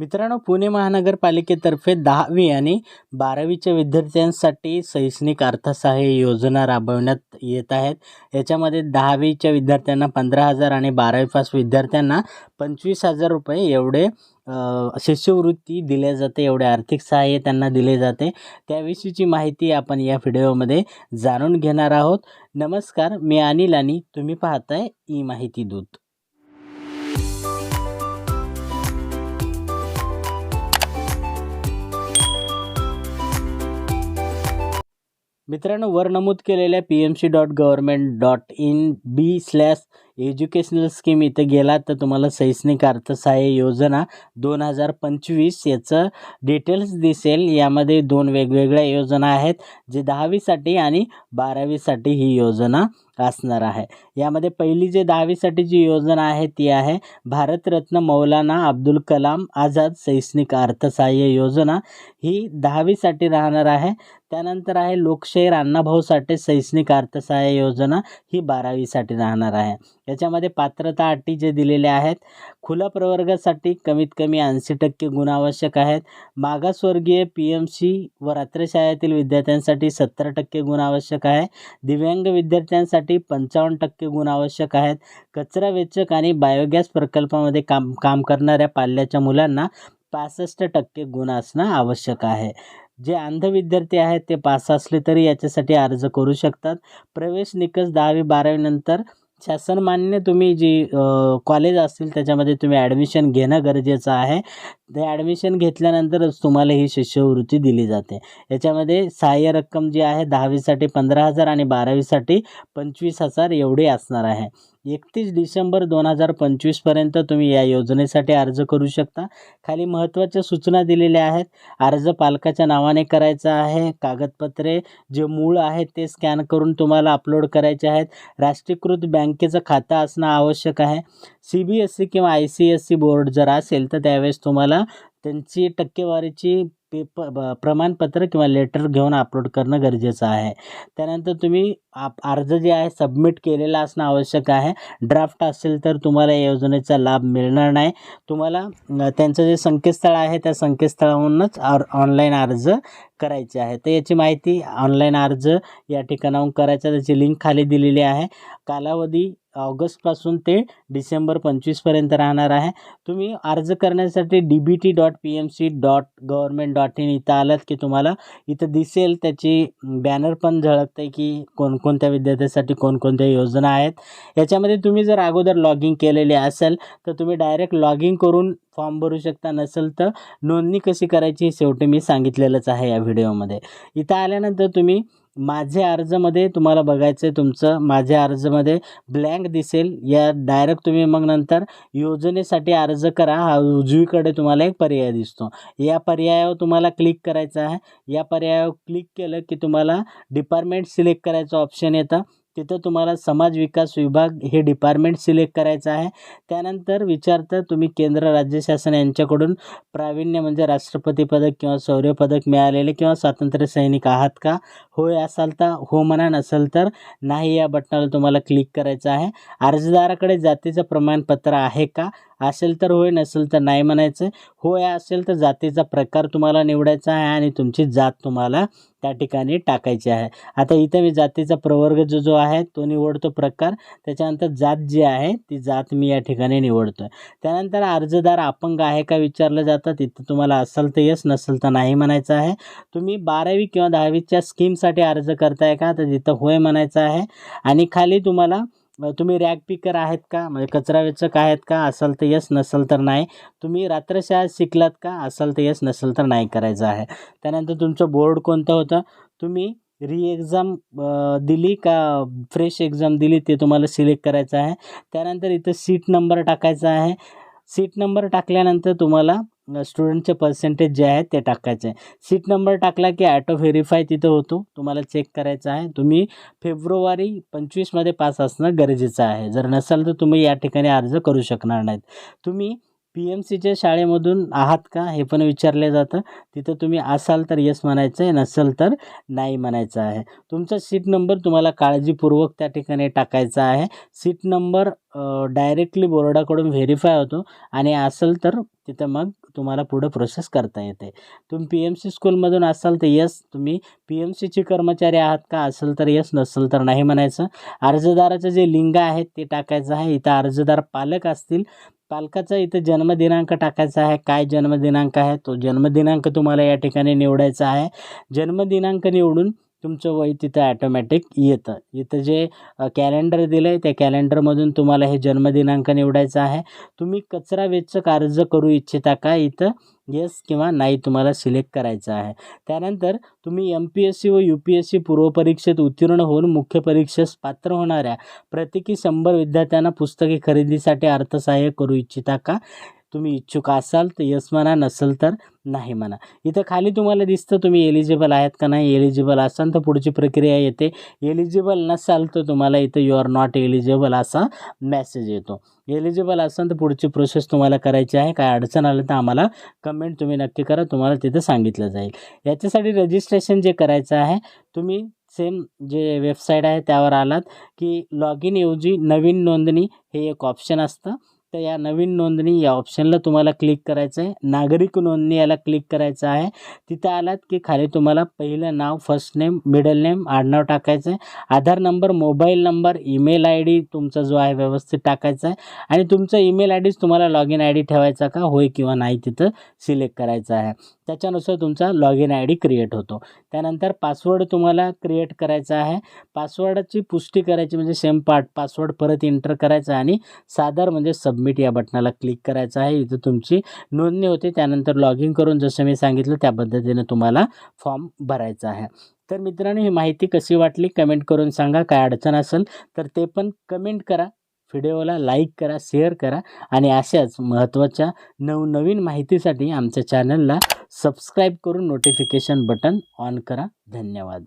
मित्रांनो पुणे महानगरपालिकेतर्फे दहावी आणि बारावीच्या विद्यार्थ्यांसाठी शैक्षणिक अर्थसहाय्य योजना राबवण्यात येत आहेत. याच्यामध्ये दहावीच्या विद्यार्थ्यांना पंधरा हजार आणि बारावी पास विद्यार्थ्यांना पंचवीस हजार रुपये एवढे शिष्यवृत्ती दिल्या जाते एवढे आर्थिक सहाय्य त्यांना दिले जाते. त्याविषयीची माहिती आपण या व्हिडिओमध्ये जाणून घेणार आहोत. नमस्कार मी अनिल आणि तुम्ही पाहताय ई माहिती दूत. मित्रांनो वर नमूद केलेल्या P M C dot government dot in B slash educational scheme इथं गेला तर तुम्हाला शैक्षणिक अर्थसहाय्य योजना दोन हजार पंचवीस याचं डिटेल्स दिसेल. यामध्ये दोन वेगवेगळ्या योजना आहेत जे दहावीसाठी आणि बारावीसाठी ही योजना असणार आहे. यामध्ये पहिली जे दहावीसाठी जी योजना आहे ती आहे भारतरत्न मौलाना अब्दुल कलाम आझाद शैक्षणिक अर्थसहाय्य योजना. ही दहावीसाठी राहणार आहे. त्यानंतर आहे लोकशाहीर अण्णाभाऊ साठे शैक्षणिक अर्थसहाय्य योजना. ही बारावीसाठी राहणार आहे. याच्यामध्ये पात्रता अटी जे दिलेले आहेत खुल्या प्रवर्गासाठी कमीत कमी ऐंशी टक्के गुण आवश्यक आहेत. मागासवर्गीय पी एम सी व रात्रशाळेतील विद्यार्थ्यांसाठी सत्तर टक्के गुण आवश्यक आहे. दिव्यांग विद्यार्थ्यांसाठी पंचावन्न टक्के गुण आवश्यक आहेत. कचरा वेचक आणि बायोगॅस प्रकल्पामध्ये काम काम करणाऱ्या पाल्याच्या मुलांना पासष्ट टक्के गुण असणं आवश्यक आहे. जे अंध विद्यार्थी आहेत ते पास असले तरी याच्यासाठी अर्ज करू शकतात. प्रवेश निकष दहावी बारावीनंतर शासनमान्य तुम्ही जी कॉलेज असतील त्याच्यामध्ये तुम्ही ॲडमिशन घेणं गरजेचं आहे. ते ॲडमिशन घेतल्यानंतरच तुम्हाला ही शिष्यवृत्ती दिली जाते. याच्यामध्ये सहाय्य रक्कम जी आहे दहावीसाठी पंधरा हजार आणि बारावीसाठी पंचवीस हजार एवढी असणार आहे. एकतीस डिसेंबर दोन हजार पंचवीसपर्यंत तुम्ही या योजनेसाठी अर्ज करू शकता. खाली महत्त्वाच्या सूचना दिलेल्या आहेत. अर्ज पालकाच्या नावाने करायचा आहे. कागदपत्रे जे मूळ आहेत ते स्कॅन करून तुम्हाला अपलोड करायचे आहेत. राष्ट्रीयकृत बँकेचं खातं असणं आवश्यक आहे. सी बी एस सी किंवा I C S C board जर असेल तर त्यावेळेस तुम्हाला त्यांची टक्केवारीची पेपर ब प्रमाणपत्र किंवा लेटर घेऊन अपलोड करणं गरजेचं आहे. त्यानंतर तुम्ही आप अर्ज जे आहे सबमिट केलेला असणं आवश्यक आहे. ड्राफ्ट असेल तर तुम्हाला या योजनेचा लाभ मिळणार नाही. तुम्हाला त्यांचं जे संकेतस्थळ आहे त्या संकेतस्थळाहूनच ऑर ऑनलाईन अर्ज करायचे आहे. तर याची माहिती ऑनलाईन अर्ज या ठिकाणाहून करायचा त्याची लिंक खाली दिलेली आहे. कालावधी ऑगस्टपासून ते डिसेंबर पंचवीसपर्यंत राहणार आहे. तुम्ही अर्ज करण्यासाठी D B T dot P M C dot government dot in इथं आलात की तुम्हाला इथं दिसेल. त्याची बॅनर पण झळकतं आहे की कोणकोणत्या विद्यार्थ्यासाठी कोणकोणत्या योजना आहेत. याच्यामध्ये तुम्ही जर अगोदर लॉगिंग केलेले असेल तर तुम्ही डायरेक्ट लॉगिंग करून फॉर्म भरू शकता नसेल तर नोंदणी कशी करायची हे शेवटी मी सांगितलेलंच आहे या व्हिडिओमध्ये. इथं आल्यानंतर तुम्ही माझे अर्जमध्ये तुम्हाला बघायचं आहे तुमचं माझे अर्जमध्ये ब्लँक दिसेल. या डायरेक्ट तुम्ही मग नंतर योजनेसाठी अर्ज करा. हा उजवीकडे तुम्हाला एक पर्याय दिसतो. या पर्यायावर तुम्हाला क्लिक करायचं आहे. या पर्यायावर क्लिक केलं की तुम्हाला डिपार्टमेंट सिलेक्ट करायचं ऑप्शन येतं. तिथं तुम्हाला समाज विकास विभाग हे डिपार्टमेंट सिलेक्ट करायचं आहे. त्यानंतर विचारतं तुम्ही केंद्र राज्य शासन यांच्याकडून प्रावीण्य म्हणजे राष्ट्रपती पदक किंवा शौर्य पदक मिळालेले किंवा स्वातंत्र्य सैनिक आहात का? होय असाल तर हो म्हणा नसेल तर नाही या बटनाला तुम्हाला क्लिक करायचं आहे. अर्जदाराकडे जातीचं प्रमाणपत्र आहे का? असेल तर होय नसेल तर नाही म्हणायचं. होय असेल तर जातीचा प्रकार तुम्हाला निवडायचा आहे आणि तुमची जात तुम्हाला त्या ठिकाणी टाकायची आहे. आता इथं मी जातीचा प्रवर्ग जो जो आहे तो निवडतो प्रकार. त्याच्यानंतर जात जी आहे ती जात मी या ठिकाणी निवडतो आहे त्यानंतर अर्जदार अपंग आहे का विचारलं जातं तिथं तुम्हाला असेल तर यस नसेल तर नाही म्हणायचं आहे. तुम्ही बारावी किंवा दहावीच्या स्कीमसाठी अर्ज करताय का तर तिथं होय म्हणायचं आहे. आणि खाली तुम्हाला तुम्ही रॅग पिकर आहेत का? म्हणजे कचरा वेचक आहेत का? असाल तर यस नसेल तर नाही. तुम्ही रात्रशाळा शिकलात का? असाल तर यस नसेल तर नाही करायचं आहे. त्यानंतर तुमचं बोर्ड कोणतं होतं? तुम्ही री एक्झाम दिली का? फ्रेश एक्झाम दिली ते तुम्हाला सिलेक्ट करायचं आहे. त्यानंतर इथं सीट नंबर टाकायचा आहे. सीट नंबर टाकल्यानंतर तुम्हाला स्टुडंटचे पर्सेंटेज जे आहे ते टाकायचे आहे. सीट नंबर टाकला की ॲटो व्हेरीफाय तिथं होतो. तुम्हाला चेक करायचं आहे. तुम्ही फेब्रुवारी पंचवीसमध्ये पास असणं गरजेचं आहे. जर नसाल तर तुम्ही या ठिकाणी अर्ज करू शकणार नाहीत. तुम्ही पी एम सीच्या शाळेमधून आहात का? हे पण विचारले जातं. तिथं तुम्ही असाल तर येस म्हणायचं आहे नसेल तर नाही म्हणायचं आहे. तुमचा सीट नंबर तुम्हाला काळजीपूर्वक त्या ठिकाणी टाकायचा आहे. सीट नंबर डायरेक्टली बोर्डाकडून व्हेरीफाय होतो आणि असेल तर तिथं मग तुम्हाला पुढं प्रोसेस करता येते. तुम्ही पी एम सी स्कूलमधून असाल तर यस तुम्ही पी एम सीचे कर्मचारी आहात का? असेल तर यस नसेल तर नाही म्हणायचं. अर्जदाराचं जे लिंग आहे ते टाकायचं आहे. इथं अर्जदार पालक असतील. पालकाचा इथं जन्मदिनांक टाकायचा आहे. काय जन्मदिनांक आहे? तो जन्मदिनांक तुम्हाला या ठिकाणी निवडायचा आहे. जन्मदिनांक निवडून तुमचं वय तिथं ॲटोमॅटिक येतं. इथं जे कॅलेंडर दिलं आहे त्या कॅलेंडरमधून तुम्हाला हे जन्मदिनांक निवडायचं आहे. तुम्ही कचरा वेचक अर्ज करू इच्छिता का? इथं येस किंवा नाही तुम्हाला सिलेक्ट करायचं आहे. त्यानंतर तुम्ही एम पी एस सी व यू पी एस सी पूर्वपरीक्षेत उत्तीर्ण होऊन मुख्य परीक्षेस पात्र होणाऱ्या प्रत्येकी शंभर विद्यार्थ्यांना पुस्तके खरेदीसाठी अर्थसहाय्य करू इच्छिता का? तुम्ही इच्छुक असाल तर यस म्हणा नसेल तर नाही म्हणा. इथं खाली तुम्हाला दिसतं तुम्ही एलिजिबल आहेत का नाही एलिजिबल असाल तर पुढची प्रक्रिया येते. एलिजिबल नसाल तर तुम्हाला इथं यू आर नॉट एलिजिबल असा मेसेज येतो. एलिजिबल असाल तर पुढची प्रोसेस तुम्हाला करायची आहे. काय अडचण आलं तर आम्हाला कमेंट तुम्ही नक्की करा. तुम्हाला तिथं सांगितलं जाईल. याच्यासाठी रजिस्ट्रेशन जे करायचं आहे तुम्ही सेम जे वेबसाईट आहे त्यावर आलात की लॉग इन ऐवजी नवीन नोंदणी हे एक ऑप्शन असतं. तर या नवीन नोंदणी या ऑप्शनला तुम्हाला क्लिक करायचं आहे नागरिक नोंदणी याला क्लिक करायचं आहे. तिथं आलात की खाली तुम्हाला पहिलं नाव फर्स्ट नेम मिडल नेम आडनाव टाकायचं आहे Aadhaar number mobile number email I D तुमचा जो आहे व्यवस्थित टाकायचा आहे. आणि तुमचा ईमेल आय डीच तुम्हाला लॉग इन आय डी ठेवायचा का होय किंवा नाही तिथं सिलेक्ट करायचं आहे. त्याच्यानुसार तुमचा log in I D create होतो. त्यानंतर पासवर्ड तुम्हाला क्रिएट करायचा आहे. पासवर्डची पुष्टी करायची म्हणजे सेम पार्ट पासवर्ड परत एंटर करायचा आणि सादर म्हणजे सब सबमिट या बटनाला क्लिक करायचं आहे. इथं तुमची नोंदणी होते. त्यानंतर लॉग इन करून जसं मी सांगितलं त्या पद्धतीनं तुम्हाला फॉर्म भरायचा आहे. तर मित्रांनो ही माहिती कशी वाटली कमेंट करून सांगा. काय अडचण असेल तर ते पण कमेंट करा. व्हिडिओला लाईक करा शेअर करा आणि अशाच महत्त्वाच्या नवनवीन माहितीसाठी आमच्या चॅनलला सबस्क्राईब करून नोटिफिकेशन बटन ऑन करा. धन्यवाद.